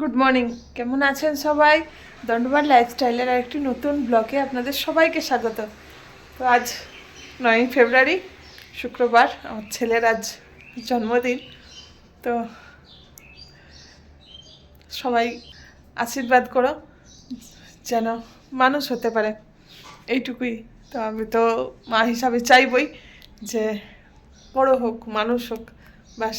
Good morning কেমন আছেন সবাই? দণ্ডবাদ লাইফস্টাইলের একটি নতুন ব্লগে আপনাদের সবাইকে স্বাগত। তো আজ নয়ই ফেব্রুয়ারি, শুক্রবার, আমার ছেলের আজ জন্মদিন। তো সবাই আশীর্বাদ করো, যেন মানুষ হতে পারে। এইটুকুই। তো আমি তো মা হিসাবে চাইবই যে বড় হোক, মানুষ হোক বাস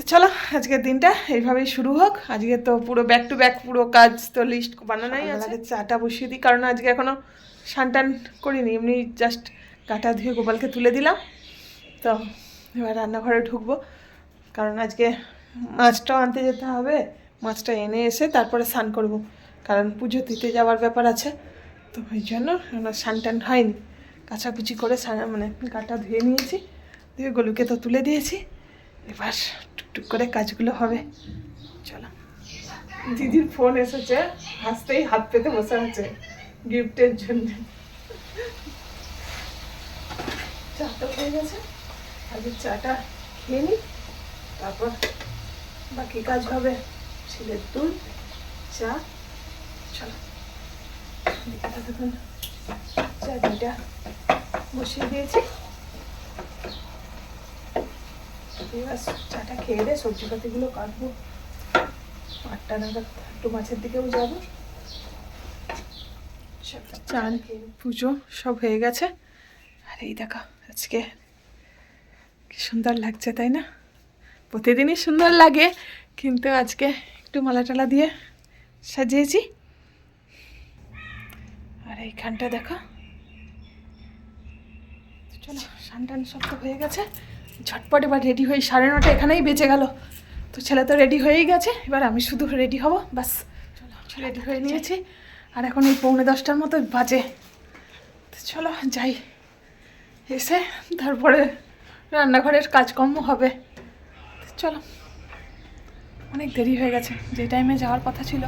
তো চলো আজকের দিনটা এইভাবেই শুরু হোক। আজকে তো পুরো ব্যাক টু ব্যাক পুরো কাজ তো লিস্ট বানানোই আছে। চাটা বসিয়ে দিই কারণ আজকে এখনও টান করিনি এমনি জাস্ট কাটা ধুয়ে গোপালকে তুলে দিলাম। তো এবার রান্নাঘরে ঢুকবো কারণ আজকে মাছটাও আনতে যেতে হবে মাছটা এনে এসে তারপরে স্নান করব কারণ পুজো দিতে যাওয়ার ব্যাপার আছে। তো ওই জন্য স্নান টান হয়নি। কাচাকুচি করে মানে গাটা ধুয়ে নিয়েছি ধুয়ে গলুকে তো তুলে দিয়েছি। এবার টুকটুক করে কাজগুলো হবে। চলো। দিদির ফোন এসেছে, হাসতেই হাত পেতে বসে আছে গিফটের জন্য। চাটা হয়ে গেছে। আগে চাটা খেয়ে নিই তারপর বাকি কাজ হবে ছেলের দুধ, চা। চলো চা দুইটা বসিয়ে দিয়েছি। এবার চাটা খেয়ে দে সবজি পাতিগুলো কাটবো। আটটা নাগাদ একটু মাছের দিকেও যাব। চান পুজো সব হয়ে গেছে। আর এই দেখো আজকে কি সুন্দর লাগছে তাই না? প্রতিদিনই সুন্দর লাগে কিন্তু আজকে একটু মালা টালা দিয়ে সাজিয়েছি। আর এইখানটা দেখো। চলো সান টান সব তো হয়ে গেছে। ঝটপট এবার রেডি হয়ে সাড়ে নটা এখানেই বেঁচে গেল। তো ছেলে তো রেডি হয়েই গেছে, এবার আমি শুধু রেডি হব বাস চলো রেডি হয়ে নিয়েছি। আর এখন এই পৌনে দশটার মতো বাজে। তো চলো, যাই। এসে তারপরে রান্নাঘরের কাজকর্ম হবে। চলো, অনেক দেরি হয়ে গেছে, যে টাইমে যাওয়ার কথা ছিল।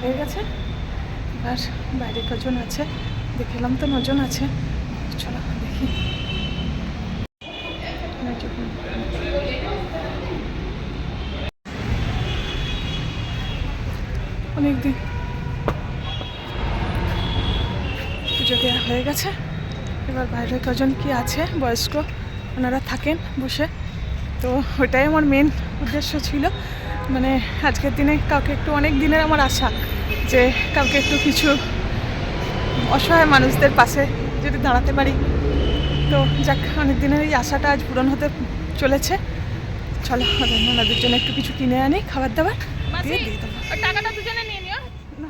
হয়ে গেছে। এবার বাইরে কজন আছে? দেখলাম তো নজন আছে। চলো দেখি। অনেক দিন। পুজো দেওয়া হয়ে গেছে। এবার বাইরে কজন কি আছে? বয়স্ক ওনারা থাকেন বসে। তো ওটাই আমার মেন উদ্দেশ্য ছিল। মানে আজকের দিনে কাউকে একটু অনেক দিনের আমার আশা যে কাউকে একটু কিছু অসহায় মানুষদের পাশে যদি দাঁড়াতে পারি। তো যাক অনেক দিনের এই আশাটা আজ পূরণ হতে চলেছে। চলো ওনাদের জন্য একটু কিছু কিনে আনি খাবার দাবার দিয়ে দিয়ে দেবো। টাকাটা দুজনে নিয়ে নিও না,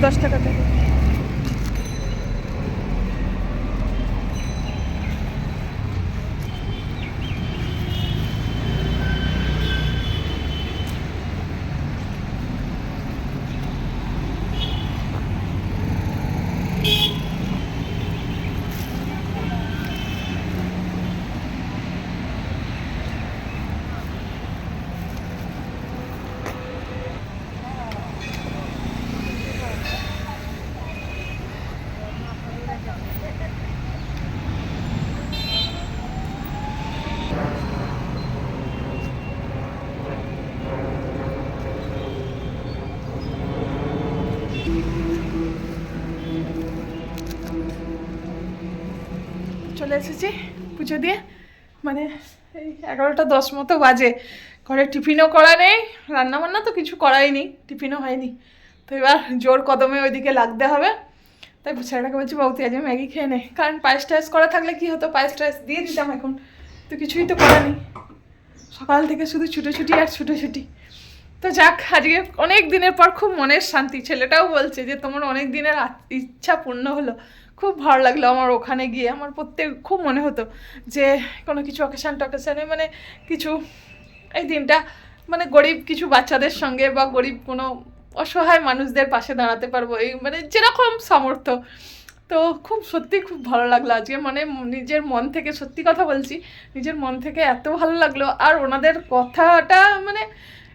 দশ টাকা দেবে চলে এসেছি পুজো দিয়ে। মানে এই এগারোটা দশ মতো বাজে। ঘরে টিফিনও করা নেই রান্না বান্না তো কিছু করাই নি টিফিনও হয়নি। তো এবার জোর কদমে ওইদিকে লাগতে হবে। তাই ছেলেটাকে বলছি বাবু তুই আজ ম্যাগি খেয়ে নে। কারণ পায়েস টায়েস করা থাকলে কি হতো? পায়েস টায়েস দিয়ে দিতাম এখন। তো কিছুই তো করা নেই। সকাল থেকে শুধু ছুটোছুটি আর ছুটোছুটি। তো যাক, আজকে অনেক দিনের পর খুব মনের শান্তি। ছেলেটাও বলছে যে, তোমার অনেক দিনের ইচ্ছা পূর্ণ হলো। খুব ভালো লাগল আমার ওখানে গিয়ে। আমার প্রত্যেক, খুব মনে হতো যে কোনো কিছু অকেশান টকেশানে মানে কিছু, এই দিনটা মানে গরিব কিছু বাচ্চাদের সঙ্গে বা গরিব কোনো অসহায় মানুষদের পাশে দাঁড়াতে পারব, এই মানে যেরকম সামর্থ্য। তো খুব সত্যি খুব ভালো লাগল আজকে মানে নিজের মন থেকে সত্যি কথা বলছি, নিজের মন থেকে এত ভালো লাগল। আর ওনাদের কথাটা মানে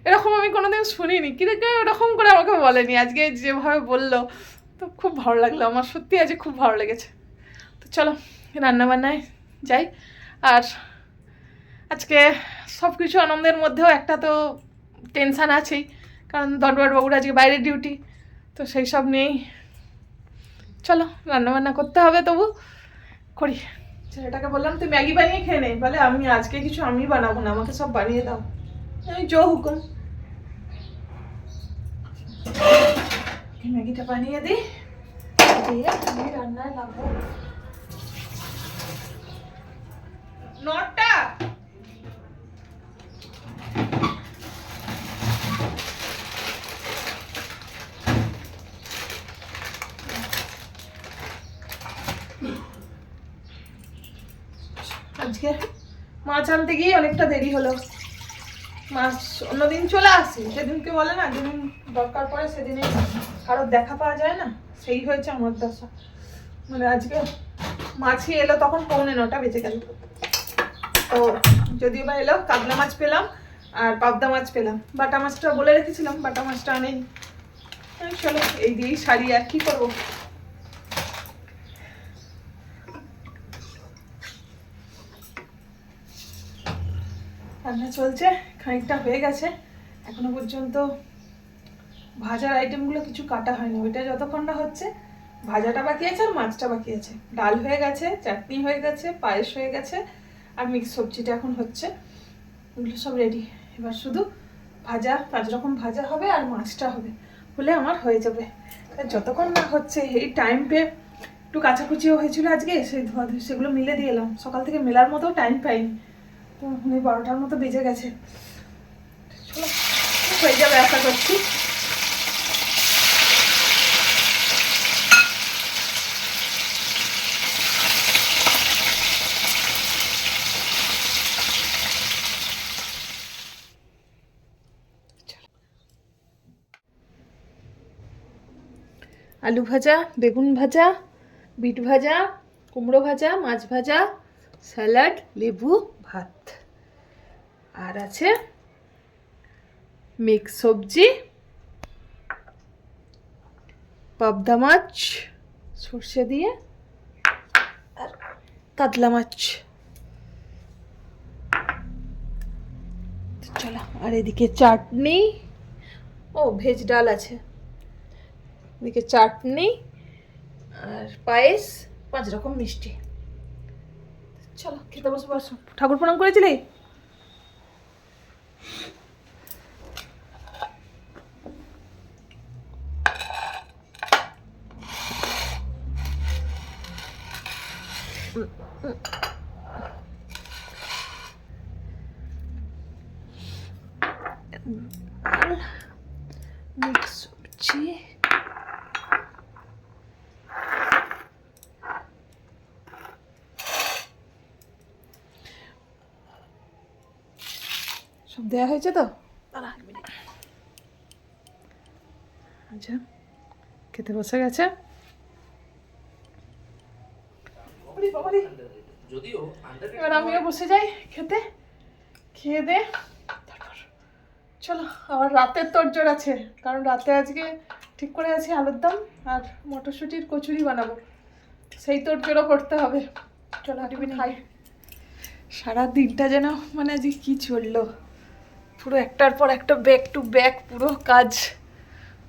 এরকম আমি কোনোদিন শুনিনি। কিন্তু কেউ এরকম করে আমাকে বলেনি? আজকে যেভাবে বলল তো খুব ভালো লাগল, আমার সত্যি আজকে খুব ভালো লেগেছে। তো চলো, রান্নাবান্নায় যাই। আর আজকে সব কিছু আনন্দের মধ্যেও একটা তো টেনশান আছেই, কারণ দণ্ডবাট বাবুর আজকে বাইরের ডিউটি তো সেই সব নিয়েই। চলো, রান্নাবান্না করতে হবে তবু। করি। ছেলেটাকে বললাম, তুই ম্যাগি বানিয়ে খেয়ে নে। বলে, আমি আজকে কিছু আমি বানাবো না, আমাকে সব বানিয়ে দাও। আমি জো হুকুম। ওকে ম্যাগিটা বানিয়ে দিই দিয়ে আমি রান্নায় লাগবো। নটা আজকে মাছ আনতে গিয়ে অনেকটা দেরি হলো। মাছ অন্যদিন চলে আসে সেদিনকে বলে না যেদিন দরকার পড়ে সেদিনে কারোর দেখা পাওয়া যায় না? সেই হয়েছে আমার দশা। মানে আজকে মাছই এলো, তখন পৌনে নটা বেজে গেল। তো যদিও বা এলো কাতলা মাছ পেলাম আর পাবদা মাছ পেলাম। বাটা মাছটা বলে রেখেছিলাম, বাটা মাছটা আনেই এই চলো, এই দিয়েই শাড়ি আর কি করব? রান্না চলছে, খানিকটা হয়ে গেছে। এখনও পর্যন্ত ভাজার আইটেমগুলো কিছু কাটা হয়নি। ওইটা যতক্ষণ না হচ্ছে, ভাজাটা বাকি আছে আর মাছটা বাকি আছে। ডাল হয়ে গেছে, চাটনি হয়ে গেছে, পায়েস হয়ে গেছে, আর মিক্স সবজিটা এখন হচ্ছে। এগুলো সব রেডি এবার শুধু ভাজা, পাঁচ রকম ভাজা হবে আর মাছটা হবে হলে আমার হয়ে যাবে। যতক্ষণ না হচ্ছে, এই টাইম পেয়ে একটু কাচাকুচিও হয়েছিল আজকে, সেই ধোয়া ধুয়ে সেগুলো মিলে দিয়ে এলাম। সকাল থেকে মেলার মতো টাইম পাইনি। তো এই বারোটার মতো বেজে গেছে। চলো, হয়ে যাবে আশা করছি। আলু ভাজা, বেগুন ভাজা, বিট ভাজা, কুমড়ো ভাজা, মাছ ভাজা, স্যালাড, লেবু, ভাত। আর আছে মিক্স সবজি, পাবদা মাছ, সর্ষে দিয়ে, আর কাতলা মাছ। চলো, আর এদিকে চাটনি। ও, ভেজ ডাল আছে। এদিকে চাটনি আর পায়েস পাঁচ রকম মিষ্টি। চলো খেতে বসে বসো। ঠাকুর প্রণাম করেছিলি? মিক্স সবজি সব দেওয়া হয়েছে তো? আচ্ছা খেতে বসে গেছে। এবার আমিও বসে যাই খেতে। খেয়ে দে তারপর। চলো আবার রাতের তোরজোর আছে। কারণ রাতে আজকে ঠিক করে আছি আলুর দম আর মটরশুঁটির কচুরি বানাবো। সেই তোরজোরও করতে হবে। চলো হাঁটিবি খাই। সারা দিনটা যেন মানে আজকে কি চলল। পুরো একটার পর একটা ব্যাক টু ব্যাক পুরো কাজ,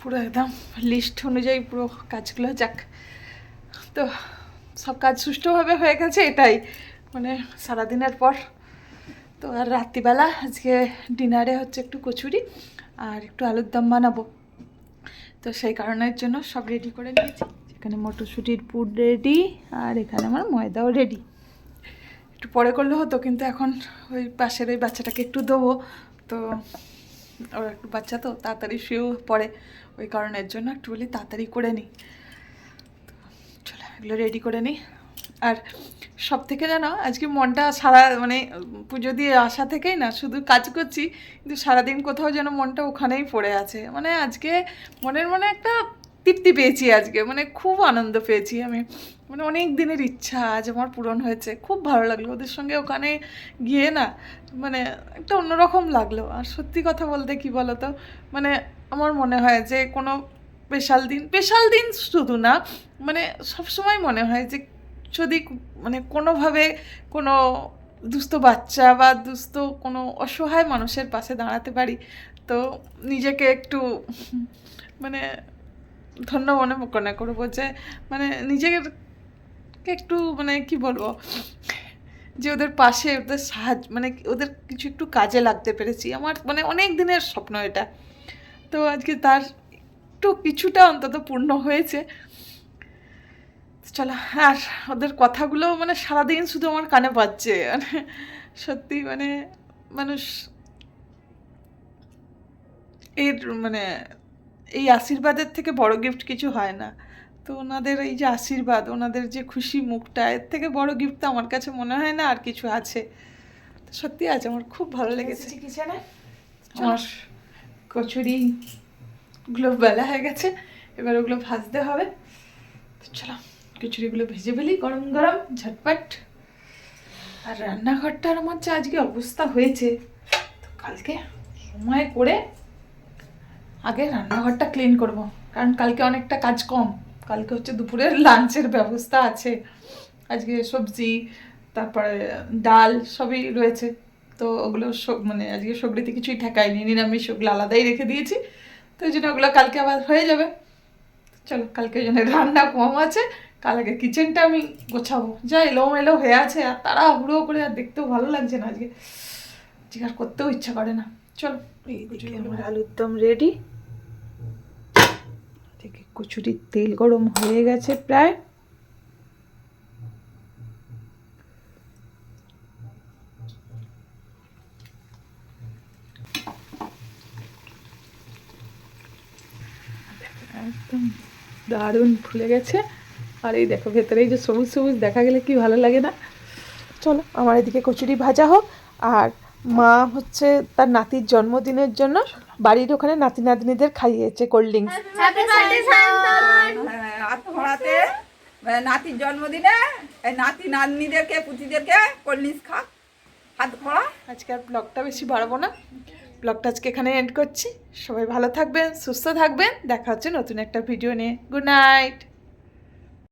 পুরো একদম লিস্ট অনুযায়ী পুরো কাজগুলো যাক। তো সব কাজ সুষ্ঠুভাবে হয়ে গেছে এটাই মানে সারাদিনের পর। তো আর রাত্রিবেলা আজকে ডিনারে হচ্ছে একটু কচুরি আর একটু আলুর দম বানাবো। তো সেই কারণের জন্য সব রেডি করে নিয়েছি। এখানে মটরশুঁটির পুর রেডি আর এখানে আমার ময়দাও রেডি একটু পরে করলে হতো, কিন্তু এখন ওই পাশের ওই বাচ্চাটাকে একটু দেবো। তো ওর একটু বাচ্চা তো তাড়াতাড়ি শুয়েও পড়ে, ওই কারণের জন্য একটু তাড়াতাড়ি করে নিই। চলো এগুলো রেডি করে নিই। আর সব থেকে জানো, আজকে মনটা সারা মানে পুজো দিয়ে আসা থেকেই না, শুধু কাজ করছি, কিন্তু সারাদিন কোথাও যেন মনটা ওখানেই পড়ে আছে। মানে আজকে মনের মনে একটা তৃপ্তি পেয়েছি আজকে মানে খুব আনন্দ পেয়েছি আমি। মানে অনেক দিনের ইচ্ছা আজ আমার পূরণ হয়েছে, খুব ভালো লাগল। ওদের সঙ্গে ওখানে গিয়ে না মানে একটা অন্যরকম লাগল। আর সত্যি কথা বলতে কি বলো তো মানে আমার মনে হয় যে কোনো স্পেশাল দিন স্পেশাল দিন শুধু না মানে সবসময় মনে হয় যে যদি মানে কোনোভাবে কোনো দুস্থ বাচ্চা বা দুস্থ কোনো অসহায় মানুষের পাশে দাঁড়াতে পারি, তো নিজেকে একটু মানে ধন্য মনে মনে করব যে মানে নিজেকে একটু মানে কি বলব, যে ওদের পাশে ওদের সাহায্য মানে ওদের কিছু একটু কাজে লাগতে পেরেছি। আমার মানে অনেক দিনের স্বপ্ন এটা। তো আজকে তার একটু কিছুটা অন্তত পূর্ণ হয়েছে। চলো, আর ওদের কথাগুলো মানে সারাদিন শুধু আমার কানে বাজছে। মানে সত্যি মানে মানুষ, এর মানে এই আশীর্বাদের থেকে বড় গিফট কিছু হয় না। তো ওনাদের এই যে আশীর্বাদ ওনাদের যে খুশি মুখটা এর থেকে বড় গিফট তো আমার কাছে মনে হয় না আর কিছু আছে। তো সত্যি আছে আমার খুব ভালো লেগেছে। কিচেনে আমার কচুরি গুলো বেলা হয়ে গেছে এবার ওগুলো ভাজতে হবে। তো চলো কচুরিগুলো ভেজে ফেলি গরম গরম ঝটপট। আর রান্নাঘরটার আমার যে আজকে অবস্থা হয়েছে তো কালকে সময় করে আগে রান্নাঘরটা ক্লিন করব কারণ কালকে অনেকটা কাজ কম। কালকে হচ্ছে দুপুরের লাঞ্চের ব্যবস্থা আছে। আজকে সবজি তারপরে ডাল সবই রয়েছে। তো ওগুলো সব মানে আজকে সবজিতে কিছুই ঠেকায়নি নিরামিষ ওগুলো আলাদাই রেখে দিয়েছি। তো ওই জন্য ওগুলো কালকে আবার হয়ে যাবে। চলো কালকে ওই জন্য রান্না কম আছে। কাল আগে কিচেনটা আমি গোছাবো। যা এলো এলো হয়ে আছে আর তারা হুড়ো করে আর দেখতেও ভালো লাগছে না আজকে। জিজ্ঞাসা করতেও ইচ্ছা করে না। চলো আলুর দম রেডি থেকে কচুরির তেল গরম হয়ে গেছে প্রায়। একদম দারুণ ফুলে গেছে। আর এই দেখো, ভেতরে এই যে সবুজ সবুজ দেখা গেলে কি ভালো লাগে না? চলো, আমার এদিকে কচুরি ভাজা হোক। আর মা হচ্ছে তার নাতির জন্মদিনের জন্য বাড়ির ওখানে নাতি নাতনিদের খাইয়েছে কোল্ড ড্রিঙ্কস হ্যাঁ, আত্মহরাতে মানে নাতির জন্মদিনে নাতি নাতনিদেরকে পুতিদেরকে কোল্ড খা হাত খোড়া। আজকে আর ব্লগটা বেশি বাড়াবো না। ব্লগটা আজকে এখানে এন্ড করছি। সবাই ভালো থাকবেন সুস্থ থাকবেন। দেখা হচ্ছে নতুন একটা ভিডিও নিয়ে। Good night